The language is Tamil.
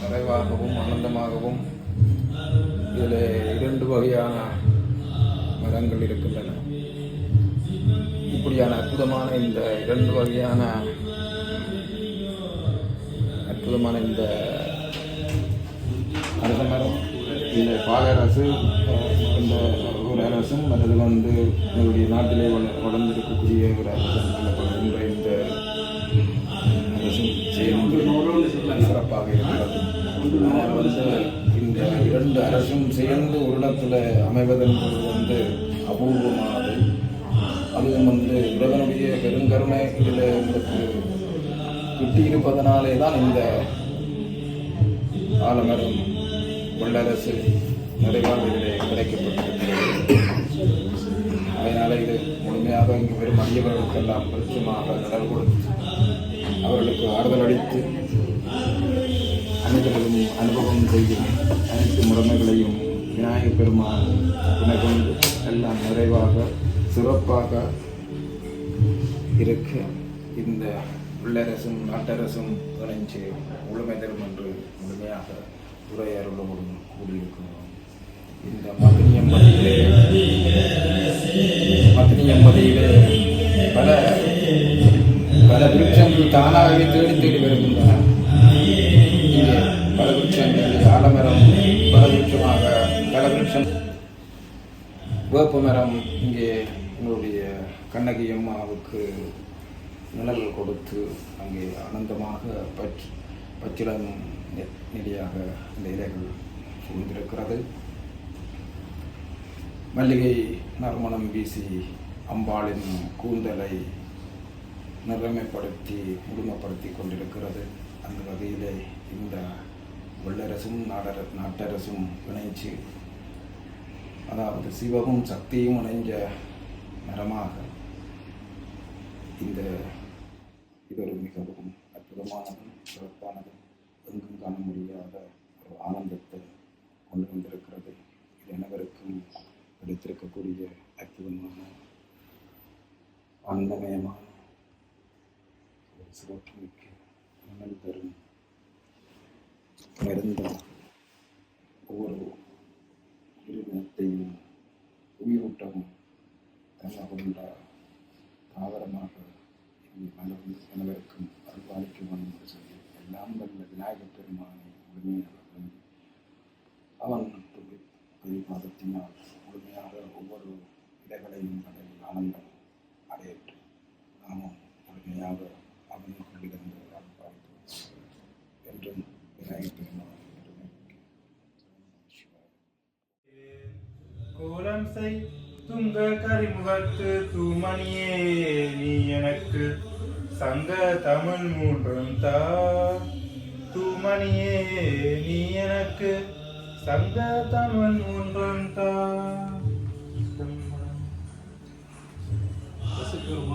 நிறைவாகவும் ஆனந்தமாகவும் இதில் இரண்டு வகையான மரங்கள் இருக்கின்றன. இப்படியான அற்புதமான இந்த இரண்டு வகையான அற்புதமான இந்த அரச மரம் இந்த பாலரசு இந்த ஒரு அரசும் மற்றது வந்து எங்களுடைய நாட்டிலே வள வளர்ந்திருக்கக்கூடிய ஒரு அரசு வந்து இந்த இரண்டு அரசும் சேர்ந்து ஒரு இடத்துல அமைவதென்பது வந்து அபூர்வமானது. அதுவும் வந்து இறைவனுடைய பெருங்கருணை இதில் எங்களுக்கு கிட்டியிருப்பதனாலே தான் இந்த ஆளுநரும் வல்லரசு நிறைவாக இதிலே கிடைக்கப்பட்டிருக்கிறது. அதனால் இது முழுமையாக இங்கு வரும் அடியவர்களுக்கெல்லாம் வெளிச்சமாக கடல் கொடுத்து அவர்களுக்கு ஆறுதல் அளித்து அனைவரும் அனுபவம் செய்யும் அனைத்து முறைமைகளையும் விநாயகப் பெருமான் துணை கொண்டு எல்லாம் நிறைவாக சிறப்பாக இருக்க இந்த உள்ளரசும் நாட்டரசும் இணைஞ்சு முழுமை தரும் என்று முழுமையாக உரையாறுகளுடன் கூடியிருக்கிறோம் இந்த மதினியம்பதியிலே மதினியம்பதியிலே பல பல விருட்சங்கள் தானாகவே தேடி தேடி வருகின்றன. நிமிஷம் விருட்சம் வேப்ப மரம் இங்கே என்னுடைய கண்ணகி அம்மாவுக்கு நிழல் கொடுத்து அங்கே ஆனந்தமாக பச் பச்சிளம் நிலையாக அந்த இந்த இலைகள் சூழ்ந்திருக்கிறது. மல்லிகை நறுமணம் வீசி அம்பாளின் கூந்தலை நிறமைப்படுத்தி முழுமைப்படுத்தி கொண்டிருக்கிறது. அந்த வகையிலே இந்த வல்லரசும் நாடர நாட்டரசும் இணைச்சு அதாவது சிவமும் சக்தியும் அடைஞ்ச மரமாக இந்த இது ஒரு மிகவும் அற்புதமானதும் சிறப்பானதும் எங்கும் காண முடியாத ஒரு ஆனந்தத்தை கொண்டு வந்திருக்கிறது. இது அனைவருக்கும் கிடைத்திருக்கக்கூடிய அற்புதமான ஆனந்தமயமான ஒரு சிறப்புமிக்க மனம் தரும் மருந்த. ஒவ்வொரு உயிரினத்தையும் தன்னை கொண்ட தாவரமாக இந்த மனம் அனைவருக்கும் அருள்பாலிக்க வேண்டும் என்று சொல்லி எல்லாம் வல்ல விநாயகப் பெருமானை முழுமையாக அவன் பாதத்தினால் முழுமையாக ஒவ்வொரு இடங்களையும் கடலில் ஆனந்தம் அடையற்று நாமும் முழுமையாக அவனுக்குள்ளிருந்து அருள்பாலிப்போம் என்றும் விநாயகப் பெருமான் பெருமைக்கு சிவாய கோலம் செய் துங்க கரிமுகத்து தூமணியே நீ எனக்கு சங்க தமிழ் மூன்றும் தா. தூமணியே நீ எனக்கு சங்க தமிழ் மூன்றும் தா. பஸ்ஸுக்கு ஒரு